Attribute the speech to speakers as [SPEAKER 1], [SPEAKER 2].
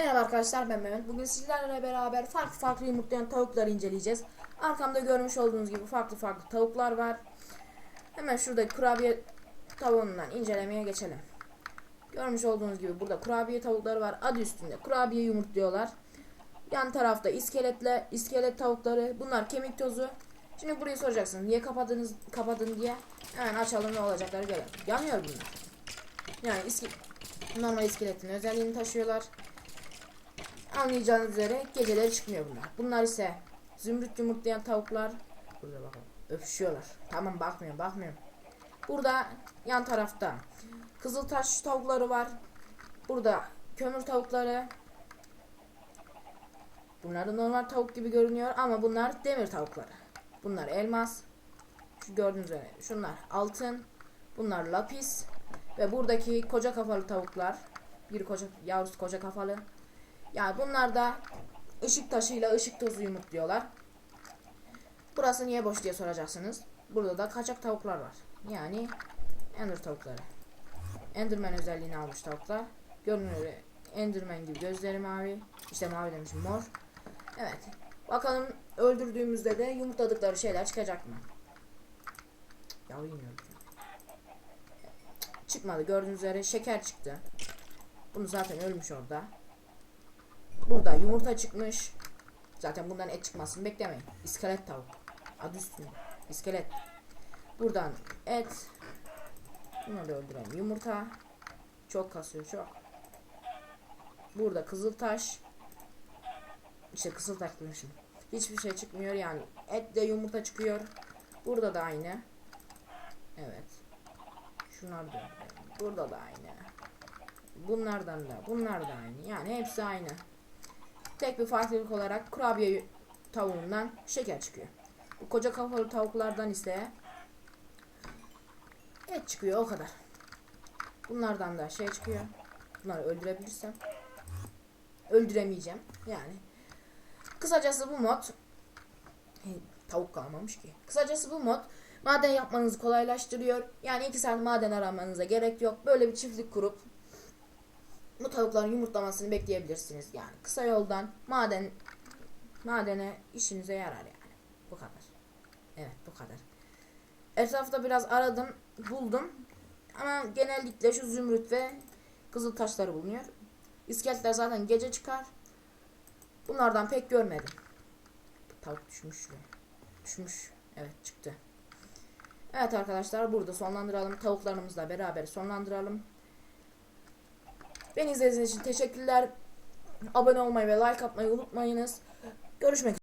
[SPEAKER 1] Merhaba arkadaşlar ben Mehmet. Bugün sizlerle beraber farklı farklı yumurtlayan tavukları inceleyeceğiz. Arkamda görmüş olduğunuz gibi farklı farklı tavuklar var. Hemen şurada kurabiye tavuğundan incelemeye geçelim. Görmüş olduğunuz gibi burada kurabiye tavukları var. Adı üstünde kurabiye yumurtluyorlar. Yan tarafta iskeletle iskelet tavukları. Bunlar kemik tozu. Şimdi burayı soracaksınız. Niye kapadınız kapadın diye. Hemen açalım ne olacakları görelim. Yanıyor bunlar. Yani iske normal iskeletin özelliğini taşıyorlar. Anlayacağınız üzere geceleri çıkmıyor bunlar. Bunlar ise zümrüt yumurtlayan tavuklar. Burada bakın öpüşüyorlar. Tamam bakmıyorum bakmıyorum. Burada yan tarafta kızıltaş tavukları var. Burada kömür tavukları. Bunlar da normal tavuk gibi görünüyor ama bunlar demir tavukları. Bunlar elmas. Şu gördüğünüz üzere şunlar altın. Bunlar lapis. Ve buradaki koca kafalı tavuklar. Bir koca yavrusu koca kafalı. Yani bunlar da ışık taşıyla ışık tozu yumurtluyorlar. Burası niye boş diye soracaksınız. Burada da kaçak tavuklar var. Yani ender tavukları. Enderman özelliğini almış tavuklar. Görünüyor öyle Enderman gibi gözleri mavi. İşte mavi demişim mor. Evet. Bakalım öldürdüğümüzde de yumurtladıkları şeyler çıkacak mı? Ya bilmiyorum. Çıkmadı. Gördüğünüz üzere şeker çıktı. Bunu zaten ölmüş orada. Burada yumurta çıkmış. Zaten bundan et çıkmasını beklemeyin. İskelet tavuk. Adı üstünde. İskelet. Buradan et. Bunu da öldürelim. Yumurta. Çok kasıyor çok. Burada kızıltaş. İşte kızıltaş demişim. Hiçbir şey çıkmıyor yani. Et de yumurta çıkıyor. Burada da aynı. Evet. Şunlar da öldürelim. Burada da aynı. Bunlardan da. Bunlar da aynı. Yani hepsi aynı. Tek bir farklılık olarak kurabiye tavuğundan şeker çıkıyor. Bu koca kafalı tavuklardan ise et çıkıyor o kadar. Bunlardan da şey çıkıyor. Bunları öldürebilirsem öldüremeyeceğim yani. Kısacası bu mod tavuk kalmamış ki. Kısacası bu mod maden yapmanızı kolaylaştırıyor. Yani iki saat maden aramanıza gerek yok. Böyle bir çiftlik kurup bu tavukların yumurtlamasını bekleyebilirsiniz. Yani kısa yoldan maden madene işinize yarar yani. Bu kadar. Evet bu kadar. Etrafta biraz aradım, buldum. Ama genellikle şu zümrüt ve kızıl taşları bulunuyor. İskeletler zaten gece çıkar. Bunlardan pek görmedim. Tavuk düşmüş şuraya. Düşmüş. Evet çıktı. Evet arkadaşlar burada sonlandıralım. Tavuklarımızla beraber sonlandıralım. Beni izlediğiniz için teşekkürler. Abone olmayı ve like atmayı unutmayınız. Görüşmek üzere.